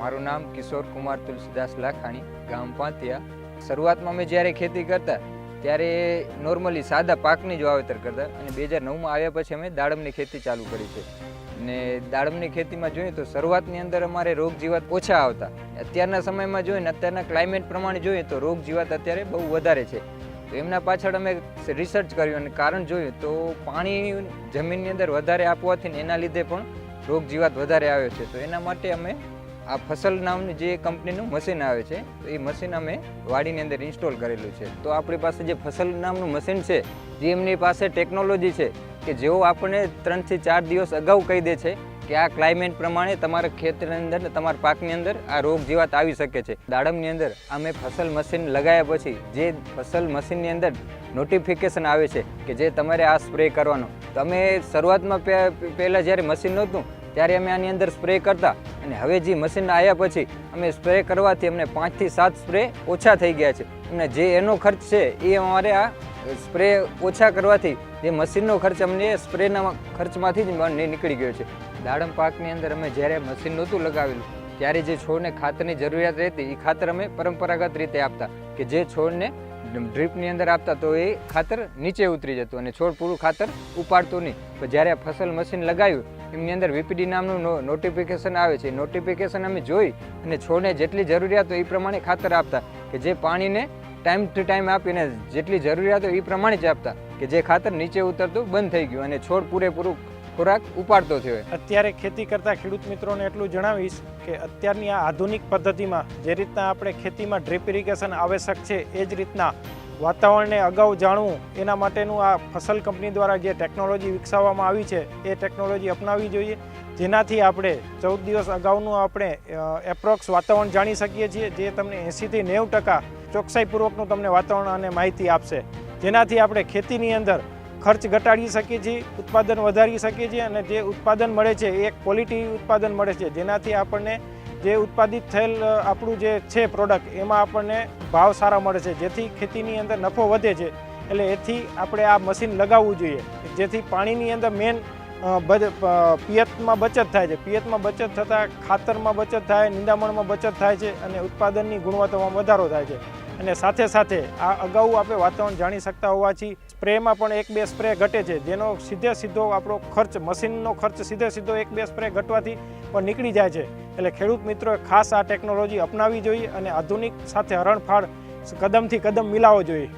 મારું નામ કિશોર કુમાર તુલસીદાસ લાખાણી, ગામ પાંતિયા. શરૂઆતમાં અમે જ્યારે ખેતી કરતા, ત્યારે નોર્મલી સાદા પાકની જ વાવેતર કરતા અને બે હજાર નવમાં આવ્યા પછી અમે દાડમની ખેતી ચાલુ કરી છે. ને દાડમની ખેતીમાં જોઈએ તો શરૂઆતની અંદર અમારે રોગ જીવાત ઓછા આવતા. અત્યારના સમયમાં જોઈએ ને અત્યારના ક્લાઇમેટ પ્રમાણે જોઈએ તો રોગ જીવાત અત્યારે બહુ વધારે છે. તો એમના પાછળ અમે રિસર્ચ કર્યું અને કારણ જોયું તો પાણી જમીનની અંદર વધારે આપવાથી એના લીધે પણ રોગ જીવાત વધારે આવ્યો છે. તો એના માટે અમે આ ફસલ નામની જે કંપનીનું મશીન આવે છે, તો એ મશીન અમે વાડીની અંદર ઇન્સ્ટોલ કરેલું છે. તો આપણી પાસે જે ફસલ નામનું મશીન છે, જે એમની પાસે ટેકનોલોજી છે, કે જેઓ આપણને ત્રણથી ચાર દિવસ અગાઉ કહી દે છે કે આ ક્લાઇમેટ પ્રમાણે તમારા ખેતરની અંદર તમારા પાકની અંદર આ રોગ જીવાત આવી શકે છે. દાડમની અંદર અમે ફસલ મશીન લગાવ્યા પછી જે ફસલ મશીનની અંદર નોટિફિકેશન આવે છે કે જે તમારે આ સ્પ્રે કરવાનો. તો અમે શરૂઆતમાં પહેલાં જ્યારે મશીન નહોતું ત્યારે અમે આની અંદર સ્પ્રે કરતા અને હવે જે મશીન આવ્યા પછી અમે સ્પ્રે કરવાથી અમને પાંચથી સાત સ્પ્રે ઓછા થઈ ગયા છે. અને જે એનો ખર્ચ છે એ અમારે આ સ્પ્રે ઓછા કરવાથી જે મશીનનો ખર્ચ અમને સ્પ્રેના ખર્ચમાંથી જ નીકળી ગયો છે. દાડમ પાકની અંદર અમે જ્યારે મશીન નહોતું લગાવેલું, ત્યારે જે છોડને ખાતરની જરૂરિયાત રહેતી એ ખાતર અમે પરંપરાગત રીતે આપતા કે જે છોડને ડ્રીપની અંદર આપતા તો એ ખાતર નીચે ઉતરી જતું અને છોડ પૂરું ખાતર ઉપાડતું નહીં. પણ જ્યારે ફસલ મશીન લગાવ્યું, એમની અંદર વીપીડી નામનું નોટિફિકેશન આવે છે. નોટિફિકેશન અમે જોઈ અને છોડને જેટલી જરૂરિયાત હોય એ પ્રમાણે ખાતર આપતા કે જે પાણીને ટાઈમ ટુ ટાઈમ આપીને જેટલી જરૂરિયાત હોય એ પ્રમાણે જ આપતા કે જે ખાતર નીચે ઉતરતું બંધ થઈ ગયું અને છોડ પૂરેપૂરું ખોરાક ઉપાડતો થયો અત્યારે ખેતી કરતા ખેડૂત મિત્રોને એટલું જણાવીશ કે અત્યારની આ આધુનિક પદ્ધતિમાં જે રીતના આપણે ખેતીમાં ડ્રીપ ઇરિગેશન આવશ્યક છે, એ જ રીતના વાતાવરણને અગાઉ જાણવું, એના માટેનું આ ફસલ કંપની દ્વારા જે ટેકનોલોજી વિકસાવવામાં આવી છે, એ ટેકનોલોજી અપનાવવી જોઈએ. જેનાથી આપણે ચૌદ દિવસ અગાઉનું આપણે એપ્રોક્સ વાતાવરણ જાણી શકીએ છીએ, જે તમને એંસીથી નેવું ટકા ચોકસાઈપૂર્વકનું તમને વાતાવરણ અને માહિતી આપશે. જેનાથી આપણે ખેતીની અંદર ખર્ચ ઘટાડી શકીએ છીએ ઉત્પાદન વધારી શકીએ છીએ અને જે ઉત્પાદન મળે છે, એ ક્વોલિટી ઉત્પાદન મળે છે. જેનાથી આપણને જે ઉત્પાદિત થયેલ આપણું જે છે પ્રોડક્ટ એમાં આપણને ભાવ સારા મળે છે. જેથી ખેતીની અંદર નફો વધે છે. એટલે એથી આપણે આ મશીન લગાવવું જોઈએ. જેથી પાણીની અંદર મેન પિયતમાં બચત થાય છે. પિયતમાં બચત થતાં ખાતરમાં બચત થાય, નિંદામણમાં બચત થાય છે અને ઉત્પાદનની ગુણવત્તામાં વધારો થાય છે. અને સાથે સાથે આ અગાઉ આપણે વાતાવરણ જાણી શકતા હોવાથી સ્પ્રેમાં પણ એક બે સ્પ્રે ઘટે છે, જેનો સીધે સીધો આપણો ખર્ચ, મશીનનો ખર્ચ સીધે સીધો એક બે સ્પ્રે ઘટવાથી પણ નીકળી જાય છે. એટલે ખેડૂત મિત્રોએ ખાસ આ ટેકનોલોજી અપનાવવી જોઈએ અને આધુનિક સાથે હરણફાળ કદમથી કદમ મિલાવવો જોઈએ.